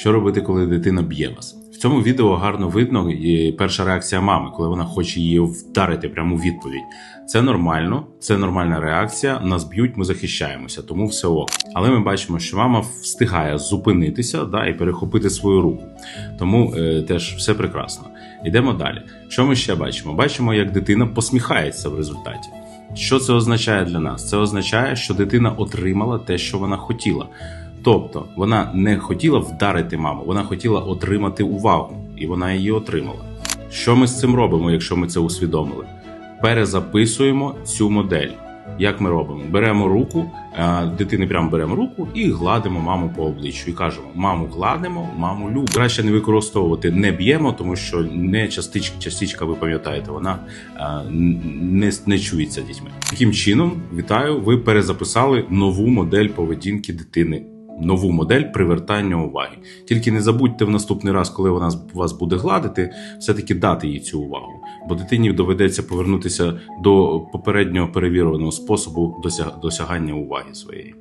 Що робити, коли дитина б'є вас? В цьому відео гарно видно і перша реакція мами, коли вона хоче її вдарити прямо у відповідь. Це нормально, це нормальна реакція. Нас б'ють, ми захищаємося, тому все ок. Але ми бачимо, що мама встигає зупинитися да, і перехопити свою руку. Тому е, теж все прекрасно. Йдемо далі. Що ми ще бачимо? Бачимо, як дитина посміхається в результаті. Що це означає для нас? Це означає, що дитина отримала те, що вона хотіла. Тобто вона не хотіла вдарити маму, вона хотіла отримати увагу, і вона її отримала. Що ми з цим робимо, якщо ми це усвідомили? Перезаписуємо цю модель. Як ми робимо? Беремо руку, дитини прямо беремо руку і гладимо маму по обличчю. І кажемо: маму гладимо, маму любимо. Краще не використовувати не б'ємо, тому що не частичка, частичка, ви пам'ятаєте, вона не, не чується дітьми. Таким чином, вітаю, ви перезаписали нову модель поведінки дитини. Нову модель привертання уваги. Тільки не забудьте в наступний раз, коли вона вас буде гладити, все-таки дати їй цю увагу. Бо дитині доведеться повернутися до попереднього перевіреного способу досяг- досягання уваги своєї.